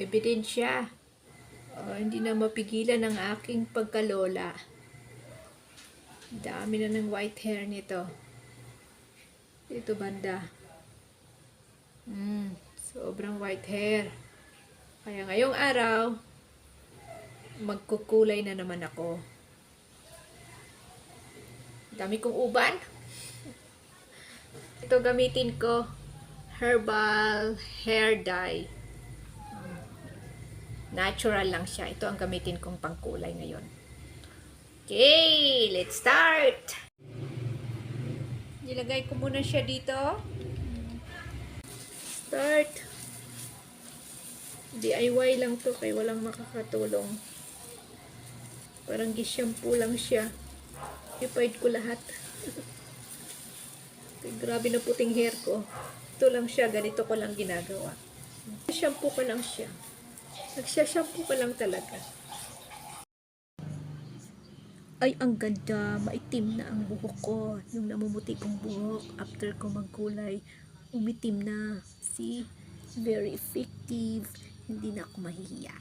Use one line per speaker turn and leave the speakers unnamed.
ebidensya. Oh, hindi na mapigilan ang aking pagkalola. Dami na ng white hair nito. Ito banda. Mm, sobrang white hair. Kaya ngayong araw, magkukulay na naman ako. Dami kong uban. Ito gamitin ko herbal hair dye. Natural lang siya. Ito ang gamitin kong pangkulay ngayon. Okay, let's start! Nilagay ko muna siya dito. Start. DIY lang to kay walang makakatulong. Parang gishampoo lang siya. Ipaid ko lahat. Grabe na puting hair ko. Ito lang siya, ganito ko lang ginagawa. Shampoo ko lang siya. Nagsashampoo ko lang talaga. Ay, ang ganda. Maitim na ang buhok ko. Yung namumuti kong buhok after ko magkulay, umitim na. See? Very effective. Hindi na ako mahihiya.